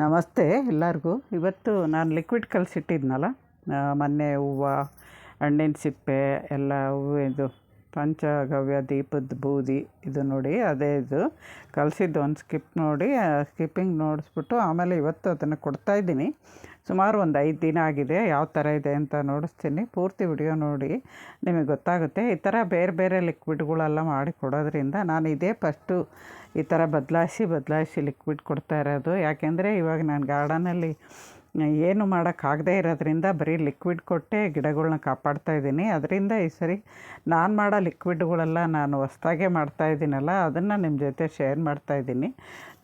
ನಮಸ್ತೆ ಎಲ್ಲರಿಗೂ. ಇವತ್ತು ನಾನು ಲಿಕ್ವಿಡ್ ಕಲಿಸಿಟ್ಟಿದ್ನಲ್ಲ ಮೊನ್ನೆ ಹೂವು ಹಣ್ಣಿನ ಸಿಪ್ಪೆ ಎಲ್ಲ ಇದು ಪಂಚಗವ್ಯ ದೀಪದ ಬೂದಿ ಇದು ನೋಡಿ, ಅದೇ ಇದು. ಕಲಸಿದ್ದು ಒಂದು ಸ್ಕಿಪ್ ನೋಡಿ ಸ್ಕಿಪ್ಪಿಂಗ್ ನೋಡಿಸ್ಬಿಟ್ಟು ಆಮೇಲೆ ಇವತ್ತು ಅದನ್ನು ಕೊಡ್ತಾಯಿದ್ದೀನಿ ಸುಮಾರು ಒಂದು ಐದು ದಿನ ಆಗಿದೆ, ಯಾವ ಥರ ಇದೆ ಅಂತ ನೋಡಿಸ್ತೀನಿ. ಪೂರ್ತಿ ವಿಡಿಯೋ ನೋಡಿ, ನಿಮಗೆ ಗೊತ್ತಾಗುತ್ತೆ. ಈ ಥರ ಬೇರೆ ಬೇರೆ ಲಿಕ್ವಿಡ್ಗಳೆಲ್ಲ ಮಾಡಿ ಕೊಡೋದ್ರಿಂದ ನಾನು ಇದೇ ಫಸ್ಟು ಈ ಥರ ಬದಲಾಯಿಸಿ ಬದಲಾಯಿಸಿ ಲಿಕ್ವಿಡ್ ಕೊಡ್ತಾ ಇರೋದು. ಯಾಕೆಂದರೆ ಇವಾಗ ನಾನು ಗಾರ್ಡನಲ್ಲಿ ಏನು ಮಾಡೋಕ್ಕಾಗದೇ ಇರೋದ್ರಿಂದ ಬರೀ ಲಿಕ್ವಿಡ್ ಕೊಟ್ಟೆ ಗಿಡಗಳನ್ನ ಕಾಪಾಡ್ತಾ ಇದ್ದೀನಿ. ಅದರಿಂದ ಈ ಸರಿ ನಾನು ಮಾಡೋ ಲಿಕ್ವಿಡ್ಗಳೆಲ್ಲ ನಾನು ಹೊಸ್ದಾಗೆ ಮಾಡ್ತಾಯಿದ್ದೀನಲ್ಲ ಅದನ್ನು ನಿಮ್ಮ ಜೊತೆ ಶೇರ್ ಮಾಡ್ತಾ ಇದ್ದೀನಿ.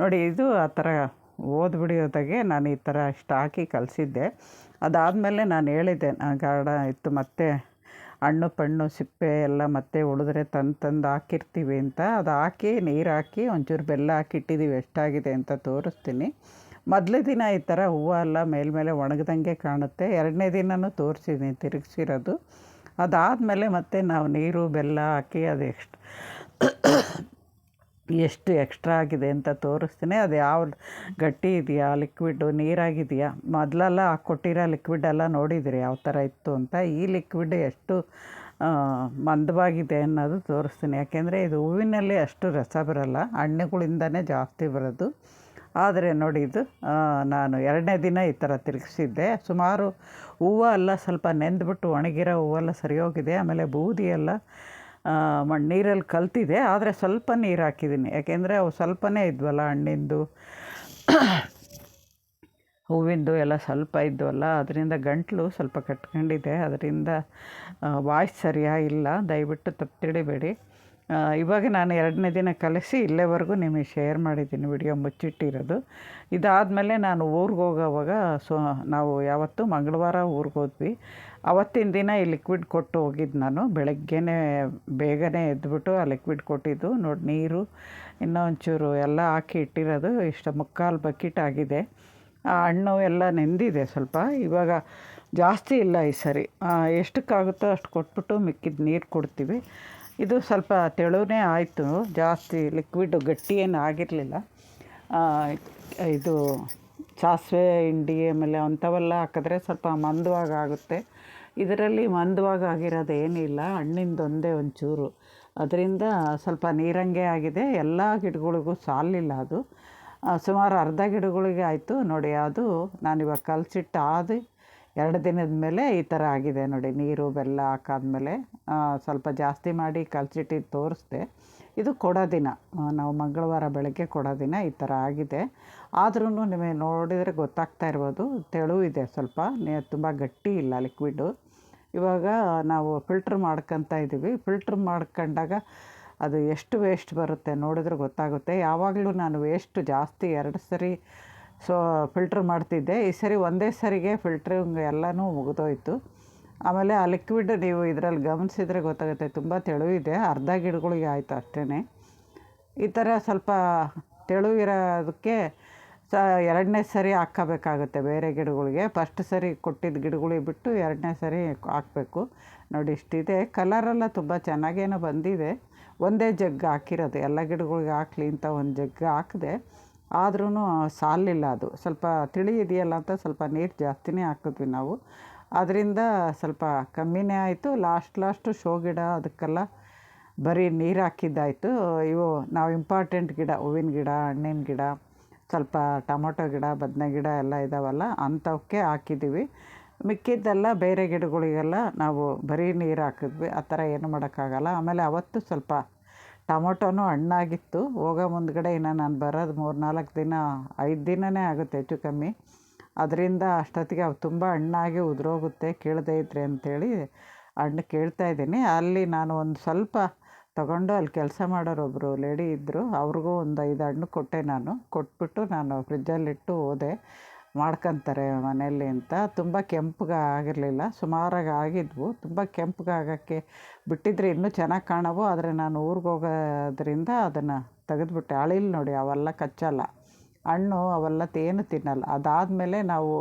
ನೋಡಿ, ಇದು ಆ ಥರ ಓದ್ಬಿಡಿಯೋದಾಗೆ ನಾನು ಈ ಥರ ಇಷ್ಟು ಹಾಕಿ ಕಲಿಸಿದ್ದೆ. ಅದಾದಮೇಲೆ ನಾನು ಹೇಳಿದ್ದೆ ಗಾರ್ಡ ಇತ್ತು, ಮತ್ತೆ ಹಣ್ಣು ಪಣ್ಣು ಸಿಪ್ಪೆ ಎಲ್ಲ ಮತ್ತೆ ಉಳಿದ್ರೆ ತಂದು ತಂದು ಹಾಕಿರ್ತೀವಿ ಅಂತ. ಅದು ಹಾಕಿ ನೀರು ಹಾಕಿ ಒಂಚೂರು ಬೆಲ್ಲ ಹಾಕಿ ಇಟ್ಟಿದ್ದೀವಿ ಎಷ್ಟಾಗಿದೆ ಅಂತ ತೋರಿಸ್ತೀನಿ. ಮೊದಲೇ ದಿನ ಈ ಥರ ಹೂವು ಎಲ್ಲ ಮೇಲ್ಮೇಲೆ ಒಣಗ್ದಂಗೆ ಕಾಣುತ್ತೆ. ಎರಡನೇ ದಿನವೂ ತೋರಿಸಿದ್ದೀನಿ ತಿರುಗಿಸಿರೋದು. ಅದಾದಮೇಲೆ ಮತ್ತೆ ನಾವು ನೀರು, ಬೆಲ್ಲ ಹಾಕಿ ಅದು ಎಷ್ಟು ಎಷ್ಟು ಎಕ್ಸ್ಟ್ರಾ ಆಗಿದೆ ಅಂತ ತೋರಿಸ್ತೀನಿ. ಅದು ಯಾವ ಗಟ್ಟಿ ಇದೆಯಾ ಲಿಕ್ವಿಡ್ಡು ನೀರಾಗಿದೆಯಾ? ಮೊದಲೆಲ್ಲ ಕೊಟ್ಟಿರೋ ಲಿಕ್ವಿಡ್ ಎಲ್ಲ ನೋಡಿದಿರಿ ಯಾವ ಥರ ಇತ್ತು ಅಂತ. ಈ ಲಿಕ್ವಿಡ್ ಎಷ್ಟು ಮಂದವಾಗಿದೆ ಅನ್ನೋದು ತೋರಿಸ್ತೀನಿ. ಯಾಕೆಂದರೆ ಇದು ಹೂವಿನಲ್ಲಿ ಅಷ್ಟು ರಸ ಬರೋಲ್ಲ, ಹಣ್ಣುಗಳಿಂದನೇ ಜಾಸ್ತಿ ಬರೋದು. ಆದರೆ ನೋಡಿ ಇದು ನಾನು ಎರಡನೇ ದಿನ ಈ ಥರ ತಿರುಗಿಸಿದ್ದೆ. ಸುಮಾರು ಹೂವು ಎಲ್ಲ ಸ್ವಲ್ಪ ನೆಂದ್ಬಿಟ್ಟು ಒಣಗಿರೋ ಹೂವೆಲ್ಲ ಸರಿ ಹೋಗಿದೆ ಆಮೇಲೆ ಬೂದಿ ಎಲ್ಲ ನೀರಲ್ಲಿ ಕಲ್ತಿದೆ. ಆದರೆ ಸ್ವಲ್ಪ ನೀರು ಹಾಕಿದ್ದೀನಿ. ಯಾಕೆಂದರೆ ಅವು ಸ್ವಲ್ಪನೇ ಇದ್ವಲ್ಲ ಹಣ್ಣಿಂದು, ಹೂವಿಂದು ಎಲ್ಲ ಸ್ವಲ್ಪ ಇದ್ವಲ್ಲ. ಅದರಿಂದ ಗಂಟಲು ಸ್ವಲ್ಪ ಕಟ್ಕೊಂಡಿದೆ. ಅದರಿಂದ ವಾಯ್ಸ್ ಸರಿಯಾಗಿಲ್ಲ. ದಯವಿಟ್ಟು ತಪ್ಪು ತಿಳಿಬೇಡಿ ಇವಾಗ ನಾನು ಎರಡನೇ ದಿನ ಕಲಿಸಿ ಇಲ್ಲೇವರೆಗೂ ನಿಮಗೆ ಶೇರ್ ಮಾಡಿದ್ದೀನಿ ವಿಡಿಯೋ ಮುಚ್ಚಿಟ್ಟಿರೋದು. ಇದಾದಮೇಲೆ ನಾನು ಊರಿಗೆ ಹೋಗೋವಾಗ ಸೊ, ನಾವು ಯಾವತ್ತು ಮಂಗಳವಾರ ಊರಿಗೆ ಹೋದ್ವಿ. ಅವತ್ತಿನ ದಿನ ಈ ಲಿಕ್ವಿಡ್ ಕೊಟ್ಟು ಹೋಗಿದ್ದು ನಾನು. ಬೆಳಗ್ಗೆನೇ ಬೇಗನೆ ಎದ್ಬಿಟ್ಟು ಆ ಲಿಕ್ವಿಡ್ ಕೊಟ್ಟಿದ್ದು. ನೋಡಿ, ನೀರು ಇನ್ನೂ ಒಂಚೂರು ಎಲ್ಲ ಹಾಕಿ ಇಟ್ಟಿರೋದು. ಇಷ್ಟು ಮುಕ್ಕಾಲು ಬಕೆಟ್ ಆಗಿದೆ. ಆ ಹಣ್ಣು ಎಲ್ಲ ನೆಂದಿದೆ ಸ್ವಲ್ಪ. ಇವಾಗ ಜಾಸ್ತಿ ಇಲ್ಲ ಈ ಸರಿ. ಎಷ್ಟಕ್ಕಾಗುತ್ತೋ ಅಷ್ಟು ಕೊಟ್ಬಿಟ್ಟು ಮಿಕ್ಕಿದ ನೀರು ಕೊಡ್ತೀವಿ. ಇದು ಸ್ವಲ್ಪ ತೆಳುವೇ ಆಯಿತು, ಜಾಸ್ತಿ ಲಿಕ್ವಿಡ್ ಗಟ್ಟಿ ಏನು ಆಗಿರಲಿಲ್ಲ ಇದು ಸಾಸಿವೆ, ಹಿಂಡಿ, ಆಮೇಲೆ ಅಂಥವೆಲ್ಲ ಹಾಕಿದ್ರೆ ಸ್ವಲ್ಪ ಮಂದವಾಗಿ ಆಗುತ್ತೆ. ಇದರಲ್ಲಿ ಮಂದವಾಗಿ ಆಗಿರೋದು ಏನಿಲ್ಲ, ಹಣ್ಣಿಂದೊಂದೇ ಒಂಚೂರು. ಅದರಿಂದ ಸ್ವಲ್ಪ ನೀರಂಗೆ ಆಗಿದೆ, ಎಲ್ಲ ಗಿಡಗಳಿಗೂ ಸಾಲಿಲ್ಲ ಅದು. ಸುಮಾರು ಅರ್ಧ ಗಿಡಗಳಿಗೆ ಆಯಿತು. ನೋಡಿ, ಅದು ನಾನಿವಾಗ ಕಲಸಿಟ್ಟು ಆದಿ ಎರಡು ದಿನದ ಮೇಲೆ ಈ ಥರ ಆಗಿದೆ ನೋಡಿ, ನೀರು, ಬೆಲ್ಲ ಹಾಕಾದ್ಮೇಲೆ ಸ್ವಲ್ಪ ಜಾಸ್ತಿ ಮಾಡಿ ಕಲಸಿಟ್ಟಿದ್ದು ತೋರಿಸ್ದೆ. ಇದು ಕೊಡೋ ದಿನ. ನಾವು ಮಂಗಳವಾರ ಬೆಳಗ್ಗೆ ಕೊಡೋ ದಿನ ಈ ಥರ ಆಗಿದೆ. ಆದ್ರೂ ನಿಮಗೆ ನೋಡಿದರೆ ಗೊತ್ತಾಗ್ತಾ ಇರ್ಬೋದು. ತೆಳು ಇದೆ ಸ್ವಲ್ಪ ತುಂಬ ಗಟ್ಟಿ ಇಲ್ಲ ಲಿಕ್ವಿಡು ಇವಾಗ ನಾವು ಫಿಲ್ಟ್ರ್ ಮಾಡ್ಕೊತಾ ಇದ್ದೀವಿ ಫಿಲ್ಟ್ರ್ ಮಾಡ್ಕೊಂಡಾಗ ಅದು ಎಷ್ಟು ವೇಸ್ಟ್ ಬರುತ್ತೆ ನೋಡಿದ್ರೆ ಗೊತ್ತಾಗುತ್ತೆ. ಯಾವಾಗಲೂ ನಾನು ವೇಸ್ಟ್ ಜಾಸ್ತಿ ಎರಡು ಸರಿ ಸೊ ಫಿಲ್ಟ್ರ್ ಮಾಡ್ತಿದ್ದೆ. ಈ ಸರಿ ಒಂದೇ ಸರಿಗೆ ಫಿಲ್ಟ್ರಿಂಗ್ ಎಲ್ಲನೂ ಮುಗಿದೋಯ್ತು. ಆಮೇಲೆ ಆ ಲಿಕ್ವಿಡ್ ನೀವು ಇದರಲ್ಲಿ ಗಮನಿಸಿದರೆ ಗೊತ್ತಾಗುತ್ತೆ, ತುಂಬ ತೆಳುವಿದೆ. ಅರ್ಧ ಗಿಡಗಳಿಗೆ ಆಯಿತು ಅಷ್ಟೇ ಈ ಥರ ಸ್ವಲ್ಪ ತೆಳುವಿರೋದಕ್ಕೆ ಸ, ಎರಡನೇ ಸರಿ ಹಾಕಬೇಕಾಗುತ್ತೆ ಬೇರೆ ಗಿಡಗಳಿಗೆ. ಫಸ್ಟ್ ಸರಿ ಕೊಟ್ಟಿದ್ದ ಗಿಡಗಳಿಗೆ ಬಿಟ್ಟು ಎರಡನೇ ಸರಿ ಹಾಕಬೇಕು. ನೋಡಿ, ಇಷ್ಟಿದೆ. ಕಲರೆಲ್ಲ ತುಂಬ ಚೆನ್ನಾಗೇನೋ ಬಂದಿದೆ. ಒಂದೇ ಜಗ್ ಹಾಕಿರೋದು. ಎಲ್ಲ ಗಿಡಗಳಿಗೆ ಹಾಕ್ಲಿ ಅಂತ ಒಂದು ಜಗ್ ಹಾಕಿದೆ. ಆದ್ರೂ ಸಾಲಿಲ್ಲ ಅದು. ಸ್ವಲ್ಪ ತಿಳಿ ಇದೆಯಲ್ಲ ಅಂತ ಸ್ವಲ್ಪ ನೀರು ಜಾಸ್ತಿನೇ ಹಾಕಿದ್ವಿ ನಾವು. ಅದರಿಂದ ಸ್ವಲ್ಪ ಕಮ್ಮಿನೇ ಆಯಿತು. ಲಾಸ್ಟ್ ಲಾಸ್ಟು ಶೋ ಗಿಡ ಅದಕ್ಕೆಲ್ಲ ಬರೀ ನೀರು ಹಾಕಿದ್ದಾಯಿತು. ಇವು ನಾವು ಇಂಪಾರ್ಟೆಂಟ್ ಗಿಡ, ಹೂವಿನ ಗಿಡ, ಹಣ್ಣಿನ ಗಿಡ, ಸ್ವಲ್ಪ ಟೊಮೊಟೊ ಗಿಡ, ಬದನೆ ಗಿಡ ಎಲ್ಲ ಇದ್ದಾವಲ್ಲ ಅಂಥವಕ್ಕೆ ಹಾಕಿದ್ದೀವಿ. ಮಿಕ್ಕಿದ್ದೆಲ್ಲ ಬೇರೆ ಗಿಡಗಳಿಗೆಲ್ಲ ನಾವು ಬರೀ ನೀರು ಹಾಕಿದ್ವಿ. ಆ ಥರ ಏನು ಮಾಡೋಕ್ಕಾಗಲ್ಲ. ಆಮೇಲೆ ಅವತ್ತು ಸ್ವಲ್ಪ ಟೊಮೊಟೊನೂ ಹಣ್ಣಾಗಿತ್ತು. ಹೋಗೋ ಮುಂದ್ಗಡೆ ಇನ್ನು ನಾನು ಬರೋದು ಮೂರು ನಾಲ್ಕು ದಿನ, ಐದು ದಿನವೇ ಆಗುತ್ತೆ ಹೆಚ್ಚು ಕಮ್ಮಿ. ಅದರಿಂದ ಅಷ್ಟೊತ್ತಿಗೆ ಅವು ತುಂಬ ಹಣ್ಣಾಗಿ ಉದುರೋಗುತ್ತೆ ಕೇಳದೇ ಇದ್ರೆ ಅಂಥೇಳಿ ಹಣ್ಣು ಕೇಳ್ತಾಯಿದ್ದೀನಿ ಅಲ್ಲಿ ನಾನು ಒಂದು ಸ್ವಲ್ಪ ತಗೊಂಡು ಅಲ್ಲಿ ಕೆಲಸ ಮಾಡೋರೊಬ್ಬರು ಲೇಡಿ ಇದ್ದರು ಅವ್ರಿಗೂ ಒಂದು ಐದು ಹಣ್ಣು ಕೊಟ್ಟೆ ನಾನು. ಕೊಟ್ಬಿಟ್ಟು ನಾನು ಫ್ರಿಜ್ಜಲ್ಲಿಟ್ಟು ಹೋದೆ. ಮಾಡ್ಕೊತಾರೆ ಮನೆಯಲ್ಲಿ ಅಂತ. ತುಂಬ ಕೆಂಪಗೆ ಆಗಿರಲಿಲ್ಲ, ಸುಮಾರಾಗಿ ಆಗಿದ್ವು. ತುಂಬ ಕೆಂಪಗೆ ಆಗೋಕ್ಕೆ ಬಿಟ್ಟಿದ್ರೆ ಇನ್ನೂ ಚೆನ್ನಾಗಿ ಕಾಣವು. ಆದರೆ ನಾನು ಊರಿಗೆ ಹೋಗೋದ್ರಿಂದ ಅದನ್ನು ತೆಗೆದ್ಬಿಟ್ಟೆ. ಅಳಿಲ್ ನೋಡಿ, ಅವೆಲ್ಲ ಕಚ್ಚಲ್ಲ. ಹಣ್ಣು ಅವೆಲ್ಲ ತೇನು ತಿನ್ನಲ್ಲ. ಅದಾದಮೇಲೆ ನಾವು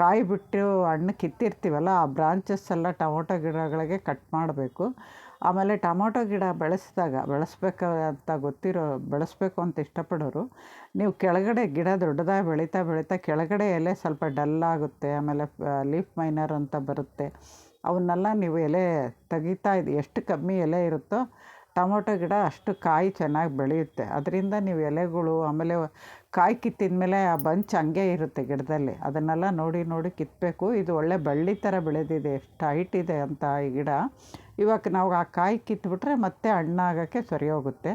ಕಾಯಿ ಬಿಟ್ಟು ಹಣ್ಣು ಕಿತ್ತಿರ್ತೀವಲ್ಲ, ಆ ಬ್ರಾಂಚಸ್ ಎಲ್ಲ ಟೊಮೊಟೊ ಗಿಡಗಳಿಗೆ ಕಟ್ ಮಾಡಬೇಕು. ಆಮೇಲೆ ಟೊಮೊಟೊ ಗಿಡ ಬೆಳೆಸಿದಾಗ, ಬೆಳೆಸ್ಬೇಕು ಅಂತ ಗೊತ್ತಿರೋ, ಬೆಳೆಸ್ಬೇಕು ಅಂತ ಇಷ್ಟಪಡೋರು, ನೀವು ಕೆಳಗಡೆ ಗಿಡ ದೊಡ್ಡದಾಗಿ ಬೆಳೀತಾ ಬೆಳೀತಾ ಕೆಳಗಡೆ ಎಲೆ ಸ್ವಲ್ಪ ಡಲ್ ಆಗುತ್ತೆ, ಆಮೇಲೆ ಲೀಫ್ ಮೈನರ್ ಅಂತ ಬರುತ್ತೆ. ಅವನ್ನೆಲ್ಲ ನೀವು ಎಲೆ ತೆಗಿತಾ ಎಷ್ಟು ಕಮ್ಮಿ ಎಲೆ ಇರುತ್ತೋ ಟೊಮೊಟೊ ಗಿಡ ಅಷ್ಟು ಕಾಯಿ ಚೆನ್ನಾಗಿ ಬೆಳೆಯುತ್ತೆ. ಅದರಿಂದ ನೀವು ಎಲೆಗಳು, ಆಮೇಲೆ ಕಾಯಿ ಕಿತ್ತಿದ ಮೇಲೆ ಆ ಬಂಚ್ ಹಂಗೆ ಇರುತ್ತೆ ಗಿಡದಲ್ಲಿ. ಅದನ್ನೆಲ್ಲ ನೋಡಿ ನೋಡಿ ಕಿತ್ತಬೇಕು. ಇದು ಒಳ್ಳೆ ಬಳ್ಳಿ ಥರ ಬೆಳೆದಿದೆ. ಎಷ್ಟು ಹೈಟ್ ಇದೆ ಅಂತ ಈ ಗಿಡ. ಇವಾಗ ನಾವು ಆ ಕಾಯಿ ಕಿತ್ಬಿಟ್ರೆ ಮತ್ತೆ ಹಣ್ಣಾಗೋಕ್ಕೆ ಸರಿ ಹೋಗುತ್ತೆ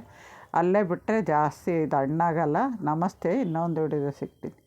ಅಲ್ಲೇ ಬಿಟ್ಟರೆ ಜಾಸ್ತಿ ಇದು ಹಣ್ಣಾಗಲ್ಲ. ನಮಸ್ತೆ. ಇನ್ನೊಂದು ವಿಡಿಯೋ ಸಿಗ್ತೀನಿ.